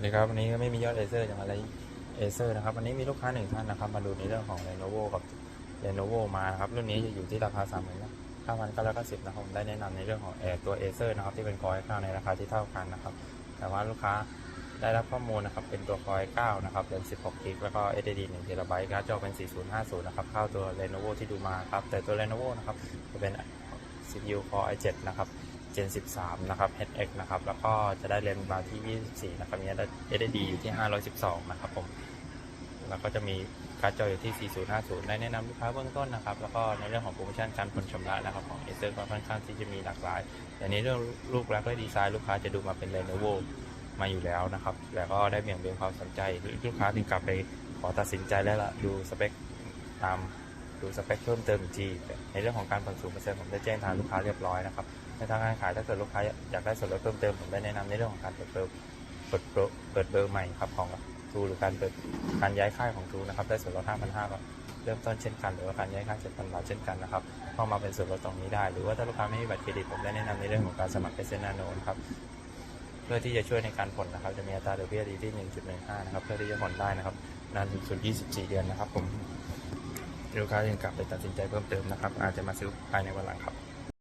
สวัสดีครับวันนี้ก็ไม่มียอดเอเซอร์อย่างอะไรเอเซอร์นะครับวันนี้มีลูกค้าหนึ่งท่านนะครับมาดูในเรื่องของ Lenovo กับ Lenovo มานะครับรุ่นนี้จะอยู่ที่ราคา3 9 9 9 0นะครับผมได้แนะนำในเรื่องของแอร์ตัวเอเซอร์นะครับที่เป็นคอย9ในราคาที่เท่ากันนะครับแต่ว่าลูกค้าได้รับข้อมูลนะครับเป็นตัวคอย9นะครับเป็น16กิกแล้วก็ SSD1 t b การ์ดจอเป็น 4050 นะครับเข้าตัว Lenovo ที่ดูมาครับแต่ตัว Lenovo นะครับจะเป็น CPU Core i7 นะครับ Gen 13 นะครับ HX นะครับ แล้วก็จะได้เรมมาที่ 24 นะครับมี SSD อยู่ที่ 512 นะครับผม แล้วก็จะมีการ์ดจออยู่ที่ 4050 ได้แนะนำลูกค้าเบื้องต้นนะครับ แล้วก็ในเรื่องของโปรโมชั่นการผ่อนชำระนะครับของ Acer ก็ค่อนข้างที่จะมีหลากหลายแต่ในเรื่องรูปลักษณ์และดีไซน์ลูกค้าจะดูมาเป็น Lenovo มาอยู่แล้วนะครับ แล้วก็ได้เบี่ยงเบนความสนใจ ลูกค้าถึงกลับไปขอตัดสินใจแล้วล่ะดูสเปคตาม ดูสเปคเพิ่มเติมอีกทีในเรื่องของการผ่อนศูนย์เปอร์เซ็นต์ผมได้แจ้งทางลูกค้าเรียบร้อยนะครับในทางการขายถ้าเกิดลูกค้าอยากได้ส่วนลดเพิ่มเติมผมได้แนะนำในเรื่องของการเปิดเบอร์เปิดเบอร์เปิดเบอร์ใหม่ครับของทูหรือการเปิดการย้ายค่ายของทูนะครับได้ส่วนลด5,500ก็เริ่มต้นเช่นกันหรือว่าการย้ายค่าย7,000บาทเช่นกันนะครับเข้ามาเป็นส่วนลดตรงนี้ได้ หรือว่าถ้าลูกค้าไม่มีบัตรเครดิตผมได้แนะนำในเรื่องของการสมัครเอเซนาโนนะครับเพื่อที่จะช่วยในการผ่อนนะครับจะมีอัตราดอกเบี้ยดีที่ 1.15นะครับเพื่อที่จะผ่อนได้นะครับนานสุด 24 เดือนนะครับผม ลูกค้ายังกลับไปตัดสินใจเพิ่มเติมนะครับ อาจจะมาซื้อภายในวันหลังครับ